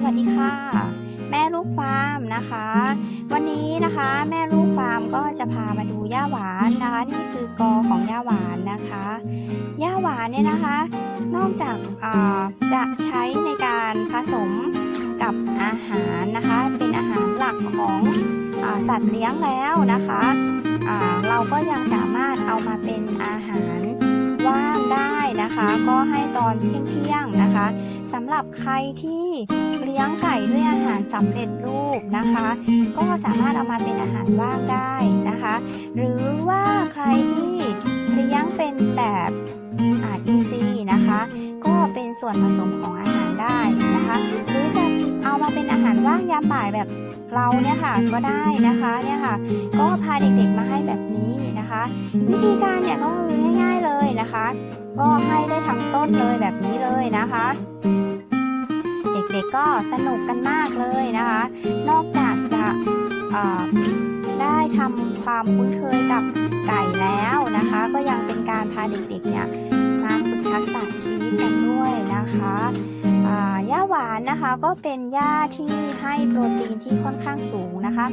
สวัสดีค่ะ แม่ลูกฟาร์มนะคะ วันนี้นะคะแม่ลูกฟาร์มก็จะพามาดูย่าหวานนะคะ นี่คือกอของย่าหวานนะคะย่าหวานเนี่ยนะคะ นอกจากาจะใช้ในการผสมกับอาหารนะคะ เป็นอาหารหลักของอสัตว์เลี้ยงแล้วนะคะเราก็ยังสามารถเอามาเป็นอาหารว่างได้นะคะ ก็ให้ตอนเที่ยงๆนะคะ สำหรับใครที่เลี้ยงไก่ด้วยอาหารสำเร็จรูปนะคะ ก็สามารถเอามาเป็นอาหารว่างได้นะคะ หรือว่าใครที่เลี้ยงเป็นแบบอาอินทรีนะคะ ก็เป็นส่วนผสมของอาหารได้นะคะ หรือจะเอามาเป็นอาหารว่างยามบ่ายแบบเราเนี่ยค่ะก็ได้นะคะเนี่ยค่ะ ก็พาเด็กๆมาให้แบบนี้นะคะ วิธีการเนี่ยก็คือ นะคะ ก็ให้ได้ทั้งต้นเลยแบบนี้เลยนะคะ เด็กๆก็สนุกกันมากเลยนะคะ นอกจากจะได้ทำความคุ้นเคยกับไก่แล้วนะคะ ก็ยังเป็นการพาเด็กๆเนี่ยมาฝึกทักษะชีวิตกันด้วยนะคะาหญ้านนะคะก็เป็นหญ้าที่ให้โปรตีนที่ค่อนข้างสูงนะคะ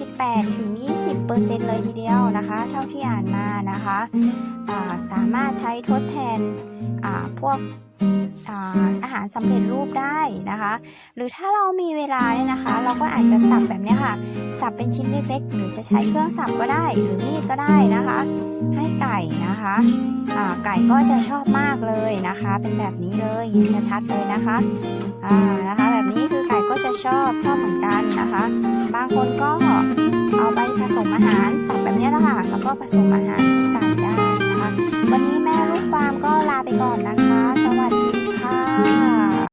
18ถึง20%เลยทีเดียวนะคะ เท่าที่อ่านมานะคะาสามารถใช้ทดแทนพวกอาอาหารสำเร็จรูปได้นะคะ หรือถ้าเรามีเวลาเนี่ยนะคะ เราก็อาจจะสับแบบนี้ค่ะ สับเป็นชิ้นเล็กๆ หรือจะใช้เครื่องสับก็ได้ หรือมีดก็ได้นะคะ ให้ไก่นะคะไก่ก็จะชอบมากเลยนะคะ เป็นแบบนี้เลยเห็นชัดๆเลยนะคะ อ่านะคะ แบบนี้คือไก่ก็จะชอบชอบเหมือนกันนะคะ บางคนก็เอาไปผสมอาหารสับแบบนี้แหละค่ะแล้วก็ผสมอาหารให้ไก่ได้นะคะ วันนี้แม่ลูกฟาร์มก็ลาไปก่อนนะคะ